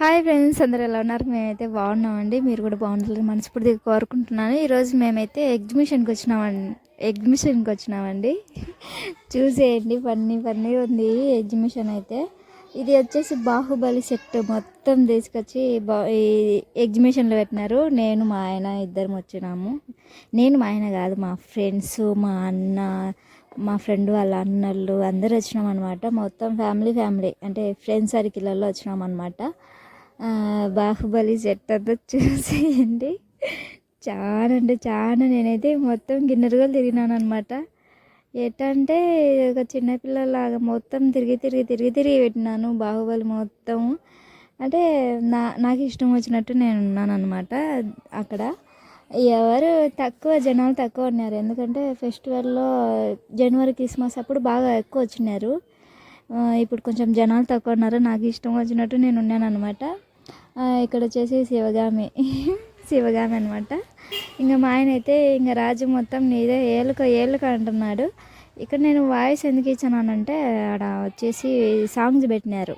Hi friends అందరు ఎలా ఉన్నారు? మేమైతే బాగున్నామండి. మీరు కూడా బాగుంటారు మనస్ఫూర్తిగా కోరుకుంటున్నాను. ఈరోజు మేమైతే ఎగ్జిబిషన్కి వచ్చినామండి ఎగ్జిబిషన్కి వచ్చినామండి. చూసేయండి పన్నీ పన్నీ ఉంది ఎగ్జిబిషన్ అయితే. ఇది వచ్చేసి బాహుబలి సెట్ మొత్తం తీసుకొచ్చి బా ఈ ఎగ్జిబిషన్లో పెట్టినారు. నేను మా ఆయన ఇద్దరం వచ్చినాము. నేను మా ఆయన కాదు మా ఫ్రెండ్స్ మా అన్న మా ఫ్రెండ్ వాళ్ళ అన్నలు అందరూ వచ్చినాం అనమాట మొత్తం ఫ్యామిలీ ఫ్యామిలీ. అంటే ఫ్రెండ్స్ సర్కిల్లో వచ్చినాం అనమాట బాహుబలి సెట్ అంతా చూసేయండి. చాలా అంటే చాలా నేనైతే మొత్తం గిన్నెరుగలు తిరిగినాను అనమాట ఎట్టంటే ఒక చిన్నపిల్లలాగా మొత్తం తిరిగి తిరిగి తిరిగి తిరిగి పెట్టినాను బాహుబలి మొత్తం. అంటే నా నాకు ఇష్టం వచ్చినట్టు నేను ఉన్నాను అనమాట అక్కడ. ఎవరు తక్కువ జనాలు తక్కువ ఉన్నారు. ఎందుకంటే ఫెస్టివల్లో జనవరి క్రిస్మస్ అప్పుడు బాగా ఎక్కువ వచ్చినారు. ఇప్పుడు కొంచెం జనాలు తక్కువ ఉన్నారు. నాకు ఇష్టం వచ్చినట్టు నేను ఉన్నాను అనమాట ఇక్కడ వచ్చేసి శివగామి. శివగామి అనమాట ఇంకా మా ఆయన అయితే ఇంకా రాజు మొత్తం నీదే ఏలుక ఏలుక అంటున్నాడు. ఇక్కడ నేను వాయిస్ ఎందుకు ఇచ్చానంటే ఆడ వచ్చేసి సాంగ్స్ పెట్టినారు.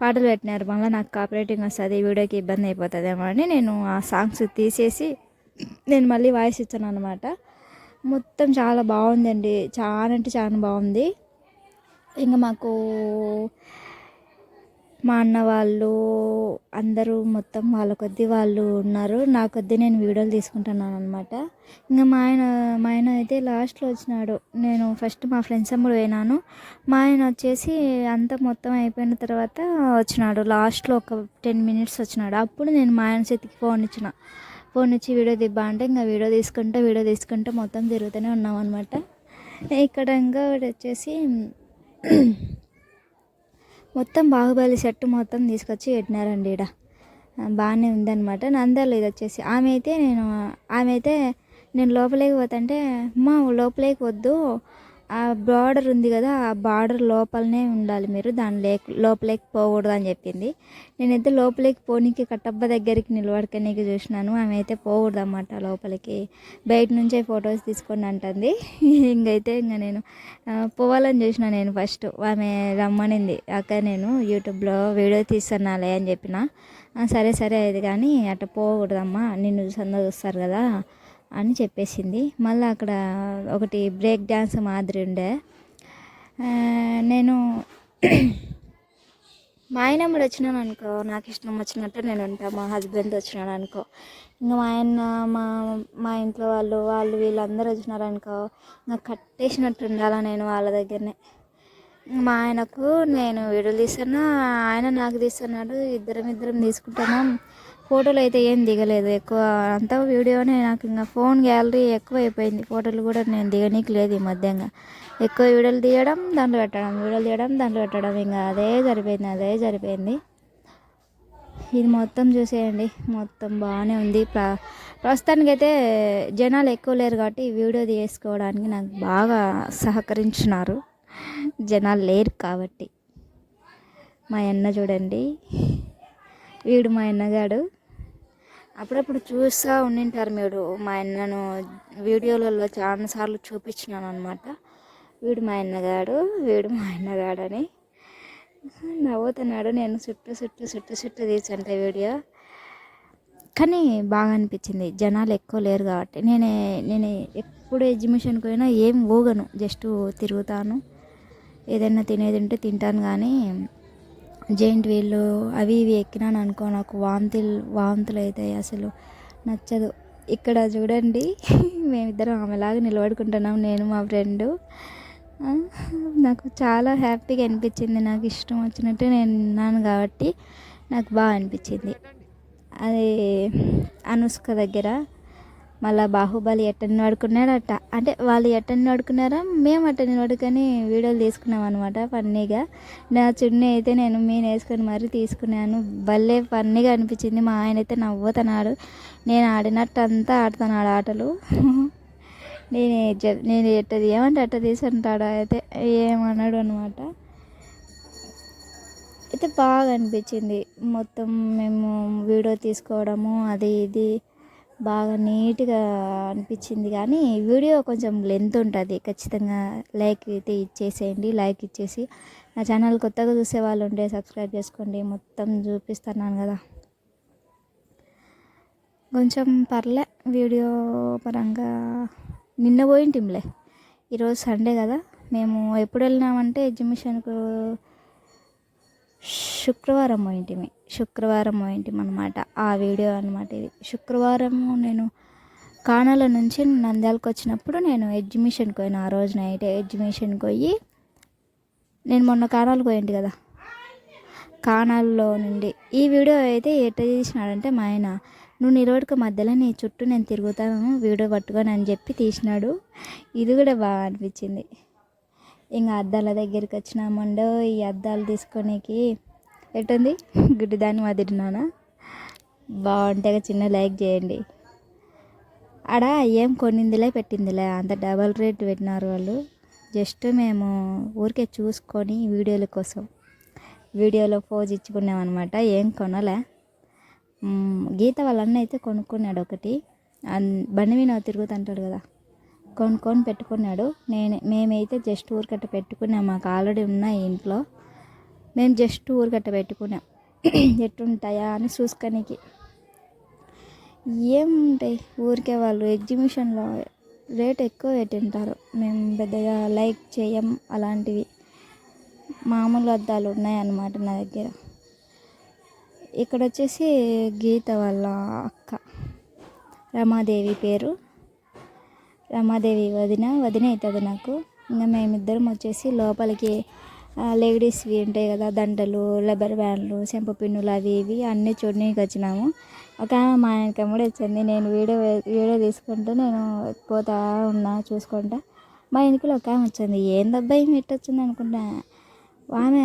పాటలు పెట్టినారు. మళ్ళీ నాకు కాపరేటింగ్ వస్తుంది వీడియోకి ఇబ్బంది అయిపోతుందేమో అని నేను ఆ సాంగ్స్ తీసేసి నేను మళ్ళీ వాయిస్ ఇచ్చాను అనమాట మొత్తం చాలా బాగుందండి. చాలా అంటే చాలా బాగుంది. ఇంకా మాకు మా అన్న వాళ్ళు అందరూ మొత్తం వాళ్ళ కొద్దీ వాళ్ళు ఉన్నారు. నా కొద్దీ నేను వీడియోలు తీసుకుంటున్నాను అనమాట ఇంకా మా ఆయన మా ఆయన అయితే లాస్ట్లో వచ్చినాడు. నేను ఫస్ట్ మా ఫ్రెండ్స్ అమ్మడు పోయినాను. మా ఆయన వచ్చేసి అంతా మొత్తం అయిపోయిన తర్వాత వచ్చినాడు. లాస్ట్లో ఒక టెన్ మినిట్స్ వచ్చినాడు. అప్పుడు నేను మా ఆయన చేతికి ఫోన్ ఇచ్చిన. ఫోన్ ఇచ్చి వీడియో దిబ్బా అంటే ఇంకా వీడియో తీసుకుంటే వీడియో తీసుకుంటే మొత్తం తిరుగుతూనే ఉన్నాం అనమాట ఇక్కడ ఇంకా వచ్చేసి మొత్తం బాహుబలి సెట్ మొత్తం తీసుకొచ్చి పెట్టినారండి ఈడ. బాగానే ఉందన్నమాట. నందాలు ఇది వచ్చేసి. ఆమె అయితే నేను ఆమె అయితే నేను లోపలికి పోతుంటే మా లోపలికి వద్దు. ఆ బార్డర్ ఉంది కదా ఆ బార్డర్ లోపలనే ఉండాలి మీరు దాని లేక లోపలికి పోకూడదు అని చెప్పింది. నేనైతే లోపలికి పోనీకి కట్టబ్బ దగ్గరికి నిలబడకనీకి చూసినాను ఆమె అయితే పోకూడదు అన్నమాట లోపలికి. బయట నుంచే ఫొటోస్ తీసుకొని అంటుంది. ఇంకైతే ఇంకా నేను పోవాలని చూసిన నేను ఫస్ట్. ఆమె రమ్మనింది అక్క నేను యూట్యూబ్లో వీడియో తీస్తున్నాలే అని చెప్పిన. సరే సరే అది కానీ అట్ట పోకూడదమ్మా నిన్ను సందోస్తారు కదా అని చెప్పేసింది. మళ్ళీ అక్కడ ఒకటి బ్రేక్ డ్యాన్స్ మాదిరి ఉండే. నేను మా ఆయన కూడా వచ్చినాను అనుకో నాకు ఇష్టం వచ్చినట్టు నేను ఉంటాను మా హస్బెండ్ వచ్చినాడు అనుకో. ఇంకా మా ఆయన మా మా ఇంట్లో వాళ్ళు వాళ్ళు వీళ్ళందరూ వచ్చినారు అనుకో నాకు కట్టేసినట్టు ఉండాలా నేను వాళ్ళ దగ్గరనే. మా ఆయనకు నేను వీడియోలు తీస్తున్నా ఆయన నాకు తీస్తున్నాడు. ఇద్దరం ఇద్దరం తీసుకుంటున్నాం. ఫోటోలు అయితే ఏం దిగలేదు. ఎక్కువ అంతా వీడియోనే నాకు ఇంకా ఫోన్ గ్యాలరీ ఎక్కువ అయిపోయింది ఫోటోలు కూడా నేను దిగనీకి లేదు ఈ మధ్యంగా. ఎక్కువ వీడియోలు తీయడం దాంట్లో పెట్టడం వీడియోలు తీయడం దాంట్లో పెట్టడం. ఇంకా అదే సరిపోయింది అదే సరిపోయింది ఇది మొత్తం చూసేయండి. మొత్తం బాగానే ఉంది. ప్ర ప్రస్తుతానికైతే జనాలు ఎక్కువ లేరు కాబట్టి వీడియో తీసుకోవడానికి నాకు బాగా సహకరించినారు. జనాలు లేరు కాబట్టి. మా అన్న చూడండి. వీడు మా అన్నగాడు. అప్పుడప్పుడు చూస్తూ ఉండింటారు మీరు. మా అన్నను వీడియోలలో చాలాసార్లు చూపించినాను అనమాట వీడు మా అన్నగాడు వీడు మా అన్నగాడు అని నవ్వుతున్నాడు నేను చుట్టూ చుట్టూ చుట్టూ చుట్టూ తీసంటే వీడియో. కానీ బాగా అనిపించింది. జనాలు ఎక్కువ లేరు కాబట్టి. నేను నేను ఎప్పుడు ఎగ్జిబిషన్కి పోయినా ఏం ఊగను. జస్ట్ తిరుగుతాను. ఏదైనా తినేది ఉంటే తింటాను కానీ జైంట్ వీళ్ళు అవి ఇవి ఎక్కినాను అనుకో నాకు వాంతులు వాంతులు అవుతాయి అసలు నచ్చదు. ఇక్కడ చూడండి మేమిద్దరం ఆమెలాగా నిలబడుకుంటున్నాం నేను మా ఫ్రెండ్. నాకు చాలా హ్యాపీగా అనిపించింది నాకు ఇష్టం వచ్చినట్టు నేను విన్నాను కాబట్టి నాకు బాగా అనిపించింది. అది అనుష్క దగ్గర మళ్ళీ బాహుబలి ఎట్టని వాడుకున్నాడట అంటే వాళ్ళు ఎట్టని వాడుకున్నారా మేము అట్టని వాడుకొని వీడియోలు తీసుకున్నాం అనమాట ఫన్నీగా. నా చున్నీ అయితే నేను మీన్ వేసుకొని మరీ తీసుకున్నాను. భలే ఫన్నీగా అనిపించింది. మా ఆయన అయితే నవ్వుతున్నాడు. నేను ఆడినట్టు అంతా ఆడుతున్నాడు ఆటలు. నేను నేను ఎట్ట తీయమంటే అట్ట తీసుకుంటాడు అయితే. ఏమన్నాడు అనమాట అయితే బాగా అనిపించింది. మొత్తం మేము వీడియో తీసుకోవడము అది ఇది. బాగా నీట్గా అనిపించింది కానీ వీడియో కొంచెం లెంత్ ఉంటుంది. ఖచ్చితంగా లైక్ అయితే ఇచ్చేసేయండి లైక్ ఇచ్చేసి. నా ఛానల్ కొత్తగా చూసే వాళ్ళు ఉంటే సబ్స్క్రైబ్ చేసుకోండి. మొత్తం చూపిస్తున్నాను కదా. కొంచెం పర్లే వీడియో పరంగా నిన్న పోయింటింలే. ఈరోజు సండే కదా. మేము ఎప్పుడు వెళ్ళినామంటే ఎగ్జిబిషన్కు శుక్రవారం పోయింటిమి శుక్రవారం పోయింటిమి అనమాట ఆ వీడియో అనమాట ఇది. శుక్రవారం నేను కానాల నుంచి నంద్యాలకు వచ్చినప్పుడు నేను ఎగ్జిబిషన్కి పోయిన ఆ రోజు నైట్. ఎగ్జిబిషన్కి పోయి నేను మొన్న కాణాలు పోయింటి కదా. కాణాల్లో నుండి. ఈ వీడియో అయితే ఎట్ట తీసినాడంటే మా ఆయన నువ్వు నిలబడుక మధ్యలో నీ చుట్టూ నేను తిరుగుతాను వీడియో పట్టుకొని అని చెప్పి తీసినాడు. ఇది కూడా బాగా అనిపించింది. ఇంకా అద్దాల దగ్గరికి వచ్చినామండో ఈ అద్దాలు తీసుకొనికి ఎటుంది? గుడ్డి దాన్ని మదిరినానా బాగుంటే చిన్న లైక్ చేయండి. ఆడ ఏం కొన్నిందిలే పెట్టిందిలే అంత డబల్ రేట్ పెట్టినారు వాళ్ళు. జస్ట్ మేము ఊరికే చూసుకొని వీడియోల కోసం. వీడియోలో పోజ్ ఇచ్చుకున్నాం అనమాట ఏం కొనలే. గీత వాళ్ళన్న అయితే కొనుక్కున్నాడు ఒకటి. అన్- బండి మీద తిరుగుతుంటాడు కదా. కొనుక్కొని పెట్టుకున్నాడు. నేను మేమైతే జస్ట్ ఊరికట్ట పెట్టుకున్నాం. మాకు ఆల్రెడీ ఉన్నాయి ఇంట్లో. మేము జస్ట్ ఊరికట్ట పెట్టుకున్నాం. ఎట్టుంటాయా అని చూసుకొనికి. ఏముంటాయి ఊరికే వాళ్ళు ఎగ్జిబిషన్లో రేట్ ఎక్కువ పెట్టింటారు. మేము పెద్దగా లైక్ చేయం అలాంటివి. మామూలు అద్దాలు ఉన్నాయన్నమాట నా దగ్గర. ఇక్కడ వచ్చేసి గీత వాళ్ళ అక్క. రమాదేవి పేరు. రమాదేవి వదిన వదిన అవుతుంది నాకు. ఇంకా మేమిద్దరం వచ్చేసి లోపలికి లేడీస్వి ఉంటాయి కదా దండలు లెబర్ బ్యాండ్లు చెంప పిన్నులు అవి ఇవి అన్నీ చూడడానికి వచ్చినాము. ఒక మా ఆయనకి వచ్చింది. నేను వీడియో వీడియో తీసుకుంటూ నేను పోతా ఉన్నా చూసుకుంటా. మా ఇంటికి ఒక ఆమె వచ్చింది. ఏందబ్బా ఏమి ఇట్టొచ్చింది అనుకుంటా? ఆమె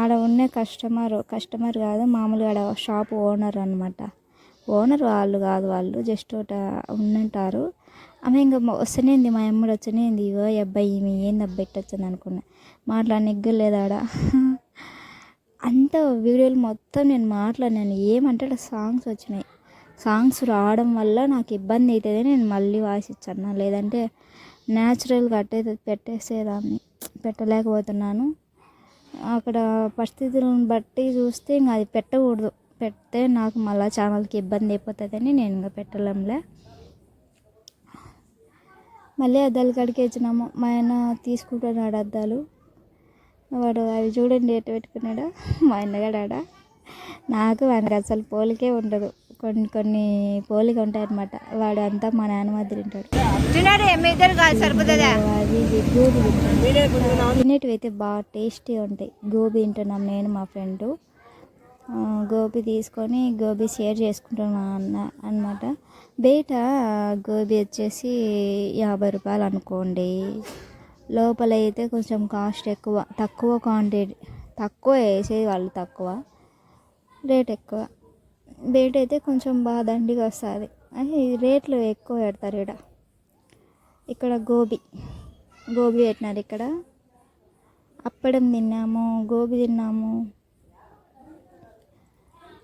ఆడ ఉన్న కస్టమర్ కస్టమర్ కాదు మామూలుగా ఆడ షాప్ ఓనర్ అనమాట ఓనర్ వాళ్ళు కాదు వాళ్ళు జస్ట్ ఒకట ఉన్నంటారు. ఆమె ఇంకా వస్తేనేంది మా అమ్మడు వచ్చనేంది ఇగో అబ్బాయి ఈమె ఏంది అబ్బాయి వచ్చింది అనుకున్నా. మాట్లాడనిగ్గు లేదు ఆడ అంత వీడియోలు మొత్తం నేను మాట్లాడినాను. ఏమంటే ఆడ సాంగ్స్ వచ్చినాయి. సాంగ్స్ రావడం వల్ల నాకు ఇబ్బంది అవుతుంది నేను మళ్ళీ వాయిస్ ఇచ్చాను లేదంటే న్యాచురల్గా అట్టే పెట్టేసేదాన్ని. పెట్టలేకపోతున్నాను. అక్కడ పరిస్థితులను బట్టి చూస్తే ఇంకా అది పెట్టకూడదు. పెడితే నాకు మళ్ళీ ఛానల్కి ఇబ్బంది అయిపోతుందని నేను ఇంకా పెట్టలేంలే. మళ్ళీ అద్దాలు కాడికి వచ్చినాము మా ఆయన తీసుకుంటున్నాడు అద్దాలు. వాడు అవి చూడండి ఎటు పెట్టుకున్నాడా. మా ఆయనగాడు ఆడ. నాకు వానికి అసలు పోలికే ఉండదు. కొన్ని కొన్ని పోలిక ఉంటాయి అనమాట వాడు అంతా మా నాన్న మాదిరి ఉంటాడు. అది గోబీ. తినేటివి అయితే బాగా టేస్టీ ఉంటాయి. గోబీ తింటున్నాం నేను మా ఫ్రెండ్. గోబీ తీసుకొని గోబీ షేర్ చేసుకుంటున్నాను అన్న అనమాట బయట గోబీ వచ్చేసి యాభై రూపాయలు అనుకోండి. లోపల అయితే కొంచెం కాస్ట్ ఎక్కువ తక్కువ క్వాంటిటీ తక్కువ వేసేది వాళ్ళు తక్కువ రేట్ ఎక్కువ. బయట అయితే కొంచెం బాగా దండిగా వస్తుంది. అది రేట్లు ఎక్కువ పెడతారు ఇక్కడ ఇక్కడ గోబీ గోబీ పెట్టినారు ఇక్కడ. అప్పడం తిన్నాము గోబీ తిన్నాము.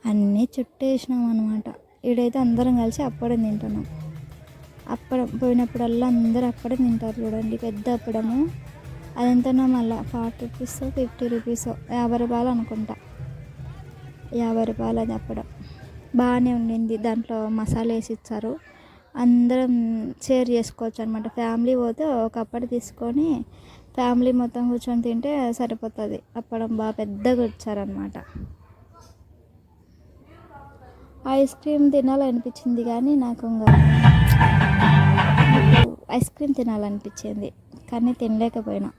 అన్నీ చుట్టేసినాం అనమాట ఈడైతే అందరం కలిసి అప్పడం తింటున్నాం. అప్పడం పోయినప్పుడల్లా అందరూ అప్పడం తింటారు చూడండి పెద్ద అప్పడము. అది మళ్ళీ ఫార్టీ రూపీస్ ఫిఫ్టీ రూపీస్ యాభై రూపాయలు అనుకుంటా. యాభై రూపాయలు అది అప్పడం. బాగానే ఉండింది. దాంట్లో మసాలా వేసి ఇచ్చారు. అందరం షేర్ చేసుకోవచ్చు అనమాట ఫ్యామిలీ పోతే ఒక అప్పటి తీసుకొని ఫ్యామిలీ మొత్తం కూర్చొని తింటే సరిపోతుంది. అప్పడం బాగా పెద్దగా వచ్చారనమాట ఐస్ క్రీమ్ తినాలనిపించింది కానీ నాకు ఇంకా ఐస్ క్రీమ్ తినాలనిపించింది. కానీ తినలేకపోయినా.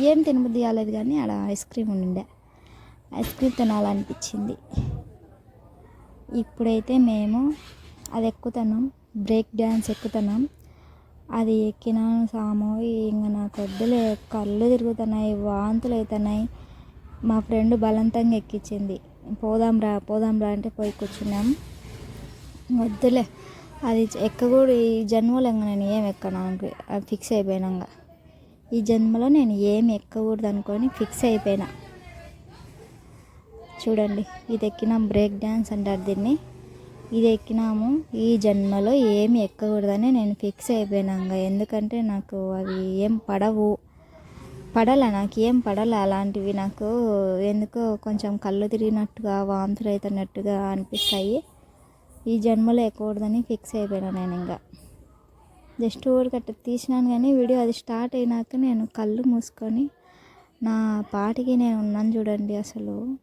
ఏం తినబుద్ధి కాలేదు కానీ ఆడ ఐస్ క్రీమ్ ఉండే. ఐస్ క్రీమ్ తినాలనిపించింది. ఇప్పుడైతే మేము అది ఎక్కుతున్నాం. Break dance ఎక్కుతున్నాం. అది ఎక్కినాను సాము. ఇంకా నాకు వద్దులే. కళ్ళు తిరుగుతున్నాయి వాంతులు అవుతున్నాయి మా ఫ్రెండ్ బలవంతంగా ఎక్కించింది. పోదాం రా పోదాం రా అంటే పోయి కూర్చున్నాం. వద్దులే అది ఎక్కకూడదు. ఈ జన్మలో ఇంకా నేను ఏం ఎక్కను అది ఫిక్స్ అయిపోయినాక. ఈ జన్మలో నేను ఏమి ఎక్కకూడదు అనుకొని ఫిక్స్ అయిపోయినా. చూడండి ఇది ఎక్కినాం బ్రేక్ డ్యాన్స్ అంటారు దీన్ని. ఇది ఎక్కినాము ఈ జన్మలో ఏమి ఎక్కకూడదని నేను ఫిక్స్ అయిపోయినాక. ఎందుకంటే నాకు అవి ఏం పడవు. పడలే నాకు ఏం పడలే అలాంటివి. నాకు ఎందుకో కొంచెం కళ్ళు తిరిగినట్టుగా వాంతులు అవుతున్నట్టుగా అనిపిస్తాయి. ఈ జన్మలో ఎక్కకూడదని ఫిక్స్ అయిపోయాను నేను ఇంకా. జస్ట్ ఊరికట్ట తీసినాను కానీ వీడియో అది స్టార్ట్ అయినాక నేను కళ్ళు మూసుకొని నా పాటికి నేను ఉన్నాను చూడండి అసలు.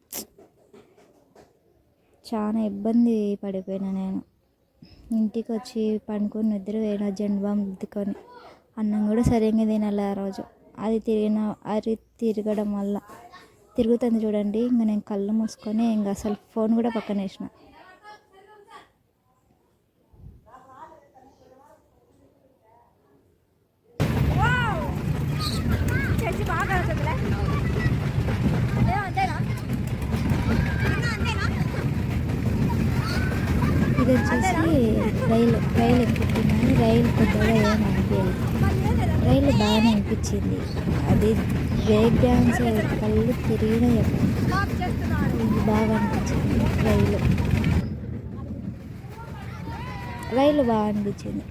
చాలా ఇబ్బంది పడిపోయినా నేను. ఇంటికి వచ్చి పండుకొని నిద్ర పోయిన జెండు దిక్కొని. అన్నం కూడా సరిగ్గా తినాలి ఆ రోజు. అది తిరిగిన అది తిరగడం వల్ల తిరుగుతుంది చూడండి. ఇంకా నేను కళ్ళు మూసుకొని ఇంకా అసలు ఫోన్ కూడా పక్కన వేసిన. ఇది వచ్చేసి రైలు రైలు ఎక్కుతున్నాను రైలు కొద్దిగా ఏం అనిపించలేదు. రైలు బాగానే అనిపించింది. అది బ్రేక్ డ్యాన్స్ కళ్ళు తిరిగిన బాగా అనిపించింది. రైలు. రైలు బాగా అనిపించింది.